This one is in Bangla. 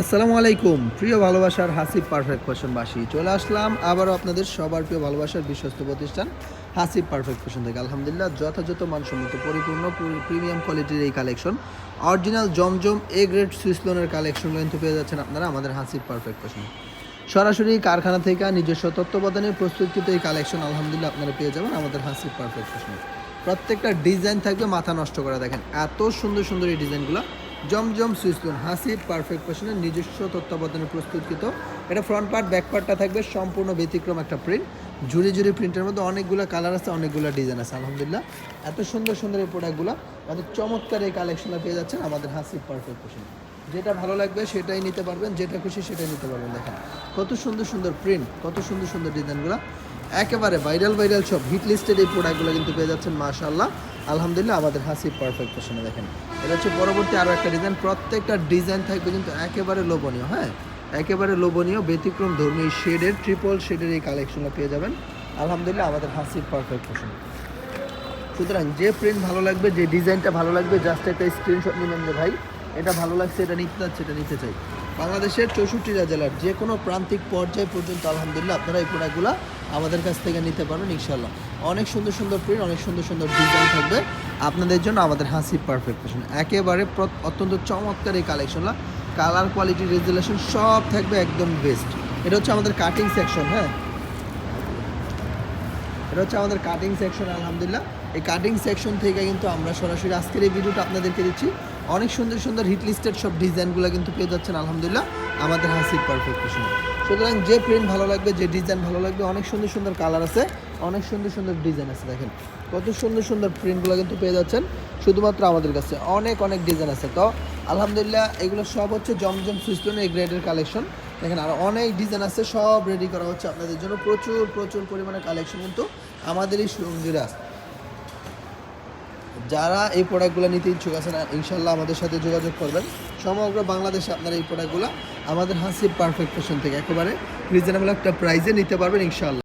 আসসালামু আলাইকুম। প্রিয় ভালোবাসার হাসিব পারফেক্ট ফ্যাশনবাসী, চলে আসলাম আবারও আপনাদের সবার প্রিয় ভালোবাসার বিশ্বস্ত প্রতিষ্ঠান হাসিব পারফেক্ট ফ্যাশন থেকে। আলহামদুলিল্লাহ, যথাযথ মানসম্মত, পরিপূর্ণ প্রিমিয়াম কোয়ালিটির এই collection, original Zamzam A grade Swiss collection কিন্তু পেয়ে যাচ্ছেন আপনারা আমাদের হাসিব পারফেক্ট ফ্যাশনে। সরাসরি কারখানা থেকে নিজস্ব তত্ত্বাবধানে প্রস্তুতকৃত এই কালেকশন আলহামদুলিল্লাহ আপনারা পেয়ে যাবেন আমাদের হাসিব পারফেক্ট ফ্যাশনে। প্রত্যেকটা ডিজাইন থাকবে মাথা নষ্ট করা দেখেন, এত সুন্দর সুন্দর এই ডিজাইনগুলো। জমজম সুইসলুন হাসিব পারফেক্ট ফ্যাশনের নিজস্ব তত্ত্বাবধানে প্রস্তুতকৃত। এটা ফ্রন্ট পার্ট ব্যাক পার্টটা থাকবে, সম্পূর্ণ ব্যতিক্রম একটা প্রিন্ট ঝুড়ি ঝুড়ি প্রিন্টের মধ্যে অনেকগুলো কালার আছে, অনেকগুলো ডিজাইন আছে, আলহামদুলিল্লাহ। এত সুন্দর সুন্দর এই প্রোডাক্টগুলো আমাদের চমৎকার এই কালেকশনটা পেয়ে যাচ্ছেন আমাদের হাসিব পারফেক্ট ফ্যাশন যেটা ভালো লাগবে সেটাই নিতে পারবেন, যেটা খুশি সেটাই নিতে পারবেন, দেখেন। কত সুন্দর সুন্দর প্রিন্ট কত সুন্দর সুন্দর ডিজাইনগুলো একেবারে ভাইরাল ভাইরাল সব হিট লিস্টেড এই প্রোডাক্টগুলো কিন্তু পেয়ে যাচ্ছেন মাশাল্লাহ আলহামদুলিল্লাহ আমাদের হাসিব পারফেক্ট ফ্যাশনে দেখেন। এটা হচ্ছে পরবর্তী আরও একটা ডিজাইন প্রত্যেকটা ডিজাইন থাকবে কিন্তু একেবারে লোভনীয় হ্যাঁ? একেবারে লোভনীয়, ব্যতিক্রম ধর্মী শেডের ট্রিপল শেডের এই কালেকশনটা পেয়ে যাবেন। আলহামদুলিল্লাহ আমাদের হাসিব পারফেক্ট ফ্যাশনে সুতরাং যে প্রিন্ট ভালো লাগবে, যে ডিজাইনটা ভালো লাগবে জাস্ট একটা স্ক্রিনশট নেবেন যে ভাই, এটা ভালো লাগছে, এটা নিতে চাচ্ছে, এটা নিতে চাই। বাংলাদেশের চৌষট্টিটা জেলার যে কোনো প্রান্তিক পর্যায় পর্যন্ত, আলহামদুলিল্লাহ, আপনারা এই প্রোডাক্টগুলো আমাদের কাছ থেকে নিতে পারবেন ইনশাল্লাহ অনেক সুন্দর সুন্দর প্রিন্ট অনেক সুন্দর সুন্দর ডিজাইন থাকবে। আপনাদের জন্য আমাদের হাসি পারফেক্ট ফ্যাশন একেবারে অত্যন্ত চমৎকার এই কালেকশনটা কালার কোয়ালিটি রেজুলেশন সব থাকবে একদম বেস্ট এটা হচ্ছে আমাদের কাটিং সেকশন হ্যাঁ? এটা হচ্ছে আমাদের কাটিং সেকশন আলহামদুলিল্লাহ। এই কাটিং সেকশন থেকে কিন্তু আমরা সরাসরি আজকের এই ভিডিওটা আপনাদেরকে দিচ্ছি। অনেক সুন্দর সুন্দর হিট লিস্টেড সব ডিজাইনগুলো কিন্তু পেয়ে যাচ্ছেন, আলহামদুলিল্লাহ, আমাদের হাসির পারফেক্ট ফ্যাশনে সুতরাং যে প্রিন্ট ভালো লাগবে, যে ডিজাইন ভালো লাগবে, অনেক সুন্দর সুন্দর কালার আছে, অনেক সুন্দর সুন্দর ডিজাইন আছে, দেখেন। কত সুন্দর সুন্দর প্রিন্টগুলো কিন্তু পেয়ে যাচ্ছেন, শুধুমাত্র আমাদের কাছে। অনেক অনেক ডিজাইন আছে। তো, আলহামদুলিল্লাহ, এগুলো সব হচ্ছে জমজম সুইস্টোন এই গ্রেডের কালেকশন দেখেন আর অনেক ডিজাইন আছে, সব রেডি করা হচ্ছে আপনাদের জন্য। প্রচুর প্রচুর পরিমাণে কালেকশন কিন্তু আমাদেরই সঙ্গীরা যারা এই প্রোডাক্টগুলো নিতে ইচ্ছুক আছেন ইনশাল্লাহ আমাদের সাথে যোগাযোগ করবেন। সমগ্র বাংলাদেশে আপনারা এই প্রোডাক্টগুলো আমাদের হাসি পারফেক্ট ফ্যাশন থেকে একেবারে রিজনেবল একটা প্রাইজে নিতে পারবেন ইনশাল্লাহ